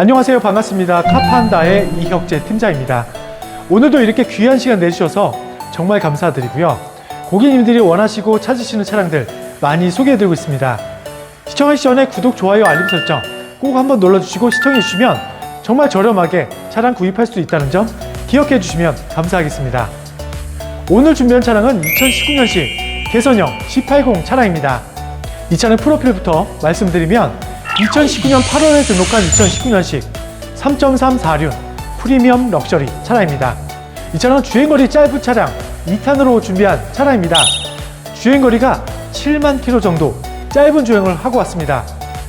안녕하세요. 반갑습니다. 카판다의 이혁재 팀장입니다. 오늘도 이렇게 귀한 시간 내주셔서 정말 감사드리고요. 고객님들이 원하시고 찾으시는 차량들 많이 소개해드리고 있습니다. 시청하기 전에 구독, 좋아요, 알림 설정 꼭 한번 눌러주시고 시청해주시면 정말 저렴하게 차량 구입할 수 있다는 점 기억해 주시면 감사하겠습니다. 오늘 준비한 차량은 2019년식 개선형 C80 차량입니다. 이 차량 프로필부터 말씀드리면 2019년 8월에 등록한 2019년식 3.346 프리미엄 럭셔리 차량입니다. 이 차량은 주행거리 짧은 차량 2탄으로 준비한 차량입니다. 주행거리가 7만 킬로 정도 짧은 주행을 하고 왔습니다.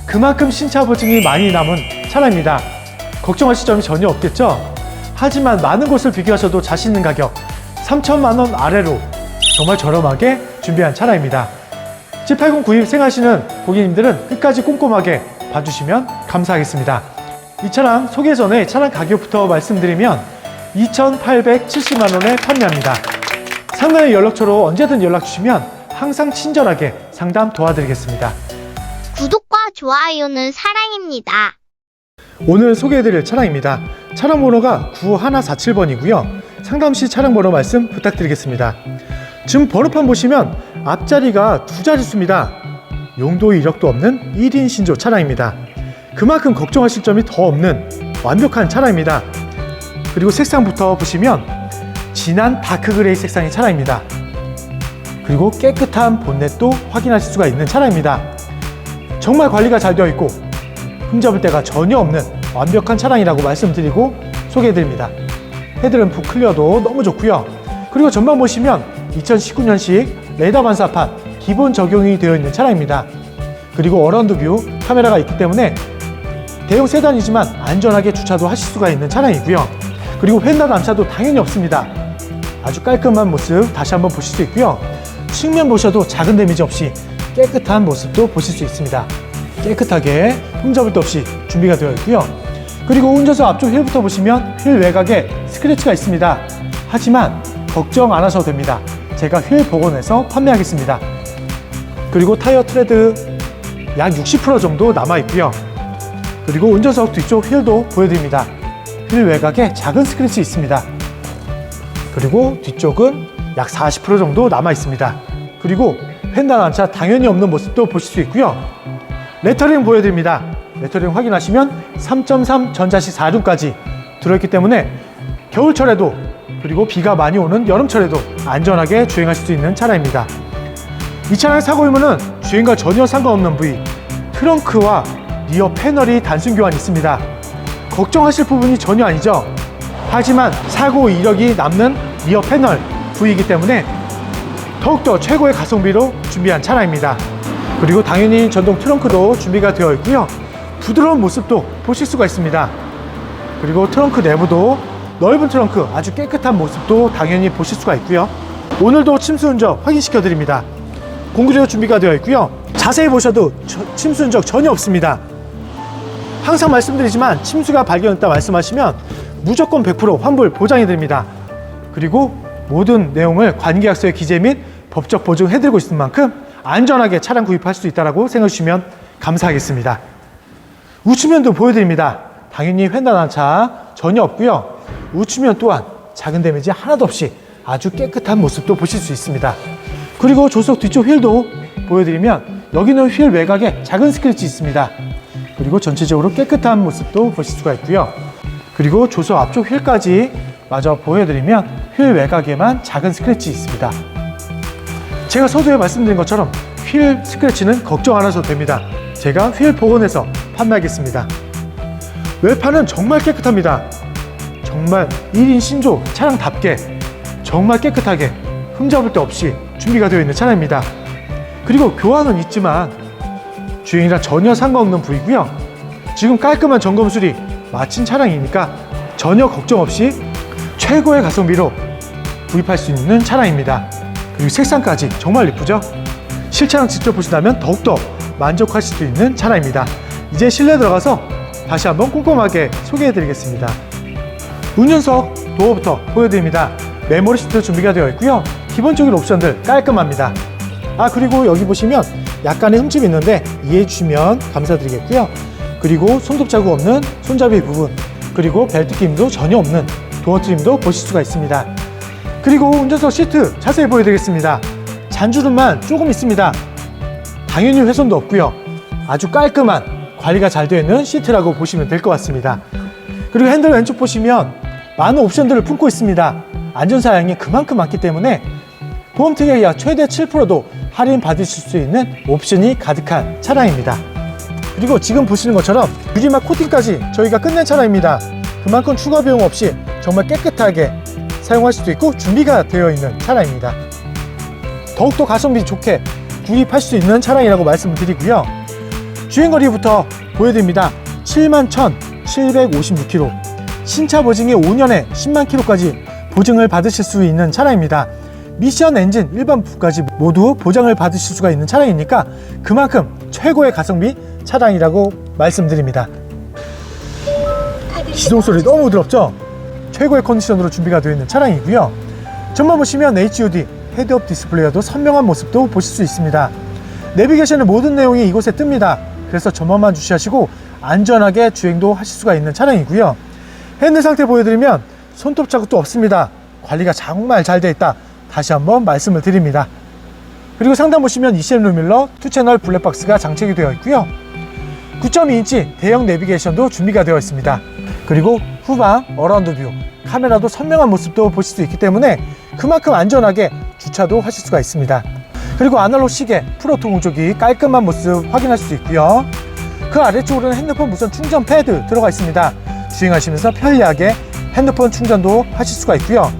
그만큼 신차 보증이 많이 남은 차량입니다. 걱정하실 점이 전혀 없겠죠? 하지만 많은 곳을 비교하셔도 자신 있는 가격 3천만 원 아래로 정말 저렴하게 준비한 차량입니다. G80 구입 생하시는 고객님들은 끝까지 꼼꼼하게 봐주시면 감사하겠습니다. 이 차량 소개 전에 차량 가격부터 말씀드리면 2,870만 원에 판매합니다. 상단의 연락처로 언제든 연락 주시면 항상 친절하게 상담 도와드리겠습니다. 구독과 좋아요는 사랑입니다. 오늘 소개해드릴 차량입니다. 차량 번호가 9147번이고요. 상담 시 차량 번호 말씀 부탁드리겠습니다. 지금 번호판 보시면 앞자리가 두 자릿수입니다. 용도 이력도 없는 1인 신조 차량입니다. 그만큼 걱정하실 점이 더 없는 완벽한 차량입니다. 그리고 색상부터 보시면 진한 다크 그레이 색상의 차량입니다. 그리고 깨끗한 본넷도 확인하실 수가 있는 차량입니다. 정말 관리가 잘 되어 있고 흠잡을 데가 전혀 없는 완벽한 차량이라고 말씀드리고 소개해드립니다. 헤드램프 클리어도 너무 좋고요. 그리고 전방 보시면 2019년식 레이더 반사판 기본 적용이 되어 있는 차량입니다. 그리고 어라운드 뷰 카메라가 있기 때문에 대형 세단이지만 안전하게 주차도 하실 수가 있는 차량이고요. 그리고 휀다 남차도 당연히 없습니다. 아주 깔끔한 모습 다시 한번 보실 수 있고요. 측면 보셔도 작은 데미지 없이 깨끗한 모습도 보실 수 있습니다. 깨끗하게 흠잡을 데 없이 준비가 되어 있고요. 그리고 운전석 앞쪽 휠부터 보시면 휠 외곽에 스크래치가 있습니다. 하지만 걱정 안 하셔도 됩니다. 제가 휠 복원해서 판매하겠습니다. 그리고 타이어 트레드 약 60% 정도 남아 있고요. 그리고 운전석 뒤쪽 휠도 보여드립니다. 휠 외곽에 작은 스크래치 있습니다. 그리고 뒤쪽은 약 40% 정도 남아 있습니다. 그리고 펜다 난차 당연히 없는 모습도 보실 수 있고요. 레터링 보여드립니다. 레터링 확인하시면 3.3 전자식 4륜까지 들어있기 때문에 겨울철에도 그리고 비가 많이 오는 여름철에도 안전하게 주행하실 수 있는 차량입니다. 이 차량의 사고 유무는 주행과 전혀 상관없는 부위 트렁크와 리어 패널이 단순 교환이 있습니다. 걱정하실 부분이 전혀 아니죠. 하지만 사고 이력이 남는 리어 패널 부위이기 때문에 더욱더 최고의 가성비로 준비한 차량입니다. 그리고 당연히 전동 트렁크도 준비가 되어 있고요. 부드러운 모습도 보실 수가 있습니다. 그리고 트렁크 내부도 넓은 트렁크 아주 깨끗한 모습도 당연히 보실 수가 있고요. 오늘도 침수 흔적 확인시켜 드립니다. 공구리로 준비가 되어 있고요. 자세히 보셔도 저- 침수 흔적 전혀 없습니다. 항상 말씀드리지만 침수가 발견됐다 말씀하시면 무조건 100% 환불 보장해 드립니다. 그리고 모든 내용을 관계약서에 기재 및 법적 보증 해 드리고 있는 만큼 안전하게 차량 구입할 수 있다고 생각해 주시면 감사하겠습니다. 우측면도 보여드립니다. 당연히 횡단한 차 전혀 없고요. 우측면 또한 작은 데미지 하나도 없이 아주 깨끗한 모습도 보실 수 있습니다. 그리고 조석 뒤쪽 휠도 보여드리면 여기는 휠 외곽에 작은 스크래치 있습니다. 그리고 전체적으로 깨끗한 모습도 보실 수가 있고요. 그리고 조석 앞쪽 휠까지 마저 보여드리면 휠 외곽에만 작은 스크래치 있습니다. 제가 서두에 말씀드린 것처럼 휠 스크래치는 걱정 안 하셔도 됩니다. 제가 휠 복원해서 판매하겠습니다. 외판은 정말 깨끗합니다. 정말 1인 신조 차량답게 정말 깨끗하게 흠잡을 데 없이 준비가 되어 있는 차량입니다. 그리고 교환은 있지만 주행이랑 전혀 상관없는 부위고요. 지금 깔끔한 점검 수리 마친 차량이니까 전혀 걱정 없이 최고의 가성비로 구입할 수 있는 차량입니다. 그리고 색상까지 정말 예쁘죠? 실차량 직접 보신다면 더욱더 만족하실 수 있는 차량입니다. 이제 실내 들어가서 다시 한번 꼼꼼하게 소개해 드리겠습니다. 운전석 도어부터 보여드립니다. 메모리 시트 준비가 되어 있고요. 기본적인 옵션들 깔끔합니다. 아 그리고 여기 보시면 약간의 흠집이 있는데 이해해 주시면 감사드리겠고요. 그리고 손톱 자국 없는 손잡이 부분, 그리고 벨트 끼임도 전혀 없는 도어 트림도 보실 수가 있습니다. 그리고 운전석 시트 자세히 보여드리겠습니다. 잔주름만 조금 있습니다. 당연히 훼손도 없고요. 아주 깔끔한 관리가 잘 되어 있는 시트라고 보시면 될 것 같습니다. 그리고 핸들 왼쪽 보시면 많은 옵션들을 품고 있습니다. 안전사양이 그만큼 많기 때문에 보험 특약이 약 최대 7%도 할인 받으실 수 있는 옵션이 가득한 차량입니다. 그리고 지금 보시는 것처럼 유리막 코팅까지 저희가 끝낸 차량입니다. 그만큼 추가 비용 없이 정말 깨끗하게 사용할 수도 있고 준비가 되어 있는 차량입니다. 더욱더 가성비 좋게 구입할 수 있는 차량이라고 말씀을 드리고요. 주행거리부터 보여드립니다. 7만 1,756km. 신차 보증이 5년에 10만 km까지 보증을 받으실 수 있는 차량입니다. 미션 엔진 일반 부까지 모두 보장을 받으실 수가 있는 차량이니까 그만큼 최고의 가성비 차량이라고 말씀드립니다. 시동 소리 너무 부드럽죠? 최고의 컨디션으로 준비가 되어 있는 차량이고요. 전만 보시면 HUD 헤드업 디스플레이어도 선명한 모습도 보실 수 있습니다. 내비게이션의 모든 내용이 이곳에 뜹니다. 그래서 전만만 주시하시고 안전하게 주행도 하실 수가 있는 차량이고요. 핸들 상태 보여드리면 손톱 자국도 없습니다. 관리가 정말 잘 되어 있다. 다시 한번 말씀을 드립니다. 그리고 상단 보시면 ECM 루밀러 2채널 블랙박스가 장착이 되어 있고요. 9.2인치 대형 내비게이션도 준비가 되어 있습니다. 그리고 후방 어라운드 뷰 카메라도 선명한 모습도 보실 수 있기 때문에 그만큼 안전하게 주차도 하실 수가 있습니다. 그리고 아날로그 시계 프로토 공조기 깔끔한 모습 확인할 수 있고요. 그 아래쪽으로는 핸드폰 무선 충전 패드 들어가 있습니다. 주행하시면서 편리하게 핸드폰 충전도 하실 수가 있고요.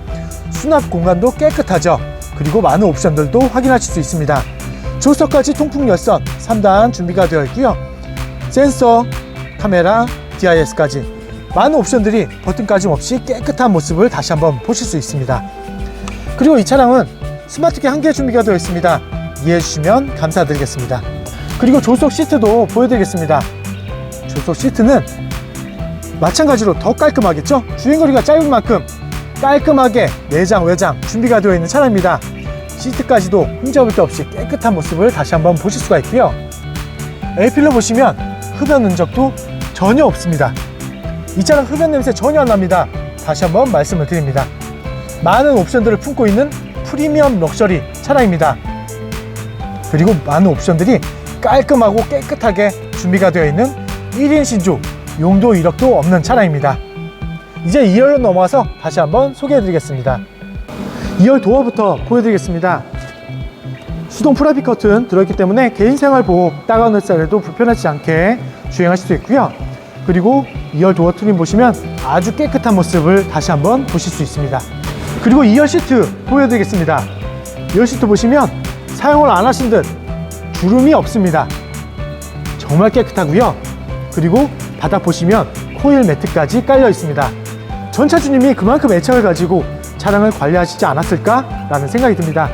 수납 공간도 깨끗하죠. 그리고 많은 옵션들도 확인하실 수 있습니다. 조석까지 통풍 열선 3단 준비가 되어 있고요. 센서, 카메라, DIS까지 많은 옵션들이 버튼까지 없이 깨끗한 모습을 다시 한번 보실 수 있습니다. 그리고 이 차량은 스마트키 한 개 준비가 되어 있습니다. 이해해 주시면 감사드리겠습니다. 그리고 조석 시트도 보여드리겠습니다. 조석 시트는 마찬가지로 더 깔끔하겠죠? 주행거리가 짧은 만큼 깔끔하게 내장, 외장 준비가 되어 있는 차량입니다. 시트까지도 흠잡을 데 없이 깨끗한 모습을 다시 한번 보실 수가 있고요. A필러 보시면 흡연 흔적도 전혀 없습니다. 이 차량 흡연 냄새 전혀 안 납니다. 다시 한번 말씀을 드립니다. 많은 옵션들을 품고 있는 프리미엄 럭셔리 차량입니다. 그리고 많은 옵션들이 깔끔하고 깨끗하게 준비가 되어 있는 1인 신조 용도 이력도 없는 차량입니다. 이제 2열로 넘어와서 다시 한번 소개해 드리겠습니다. 2열 도어부터 보여드리겠습니다. 수동 프라비 커튼 들어있기 때문에 개인 생활 보호 따가운 햇살에도 불편하지 않게 주행하실 수 있고요. 그리고 2열 도어 트림 보시면 아주 깨끗한 모습을 다시 한번 보실 수 있습니다. 그리고 2열 시트 보여드리겠습니다. 2열 시트 보시면 사용을 안 하신 듯 주름이 없습니다. 정말 깨끗하고요. 그리고 바닥 보시면 코일 매트까지 깔려 있습니다. 전 차주님이 그만큼 애착을 가지고 차량을 관리하시지 않았을까 라는 생각이 듭니다.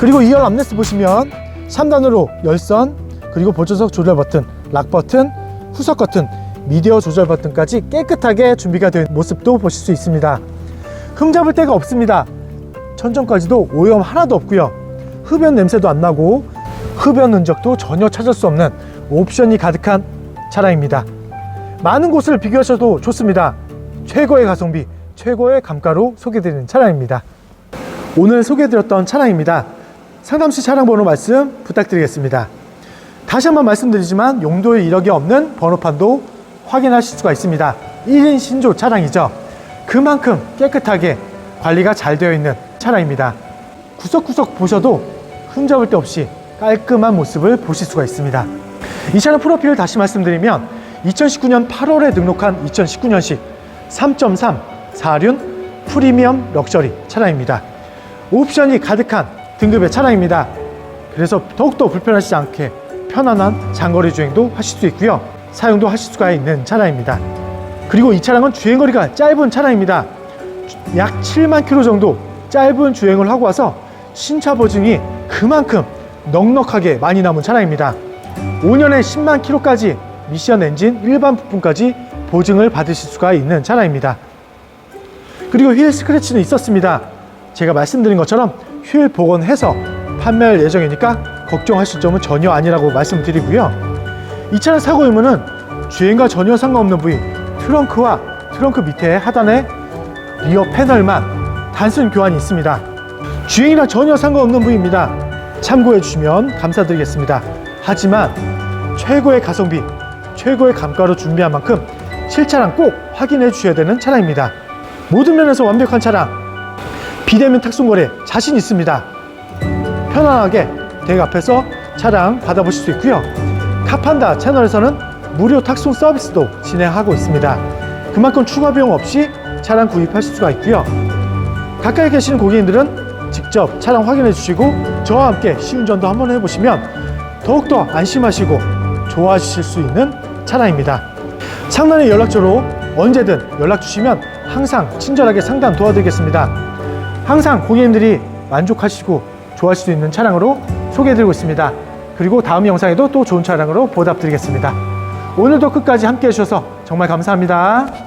그리고 2열 암레스 보시면 3단으로 열선, 그리고 보조석 조절 버튼, 락 버튼, 후석 버튼, 미디어 조절 버튼까지 깨끗하게 준비가 된 모습도 보실 수 있습니다. 흠 잡을 데가 없습니다. 천정까지도 오염 하나도 없고요. 흡연 냄새도 안 나고 흡연 흔적도 전혀 찾을 수 없는 옵션이 가득한 차량입니다. 많은 곳을 비교하셔도 좋습니다. 최고의 가성비, 최고의 감가로 소개드리는 차량입니다. 오늘 소개해드렸던 차량입니다. 상담시 차량 번호 말씀 부탁드리겠습니다. 다시 한번 말씀드리지만 용도의 이력이 없는 번호판도 확인하실 수가 있습니다. 1인 신조 차량이죠. 그만큼 깨끗하게 관리가 잘 되어 있는 차량입니다. 구석구석 보셔도 흠잡을 데 없이 깔끔한 모습을 보실 수가 있습니다. 이 차량 프로필을 다시 말씀드리면 2019년 8월에 등록한 2019년식 3.3 4륜 프리미엄 럭셔리 차량입니다. 옵션이 가득한 등급의 차량입니다. 그래서 더욱더 불편하시지 않게 편안한 장거리 주행도 하실 수 있고요. 사용도 하실 수가 있는 차량입니다. 그리고 이 차량은 주행거리가 짧은 차량입니다. 약 7만 킬로 정도 짧은 주행을 하고 와서 신차 보증이 그만큼 넉넉하게 많이 남은 차량입니다. 5년에 10만 킬로까지 미션 엔진 일반 부품까지 보증을 받으실 수가 있는 차량입니다. 그리고 휠 스크래치는 있었습니다. 제가 말씀드린 것처럼 휠 복원해서 판매할 예정이니까 걱정하실 점은 전혀 아니라고 말씀드리고요. 이 차량 사고 유무는 주행과 전혀 상관없는 부위 트렁크와 트렁크 밑에 하단에 리어 패널만 단순 교환이 있습니다. 주행이랑 전혀 상관없는 부위입니다. 참고해 주시면 감사드리겠습니다. 하지만 최고의 가성비, 최고의 감가로 준비한 만큼 실차량 꼭 확인해 주셔야 되는 차량입니다. 모든 면에서 완벽한 차량, 비대면 탁송거래 자신 있습니다. 편안하게 댁 앞에서 차량 받아보실 수 있고요. 카판다 채널에서는 무료 탁송 서비스도 진행하고 있습니다. 그만큼 추가 비용 없이 차량 구입하실 수가 있고요. 가까이 계시는 고객님들은 직접 차량 확인해 주시고 저와 함께 시운전도 한번 해보시면 더욱더 안심하시고 좋아하실 수 있는 차량입니다. 상단의 연락처로 언제든 연락 주시면 항상 친절하게 상담 도와드리겠습니다. 항상 고객님들이 만족하시고 좋아하실 수 있는 차량으로 소개해드리고 있습니다. 그리고 다음 영상에도 또 좋은 차량으로 보답드리겠습니다. 오늘도 끝까지 함께 해주셔서 정말 감사합니다.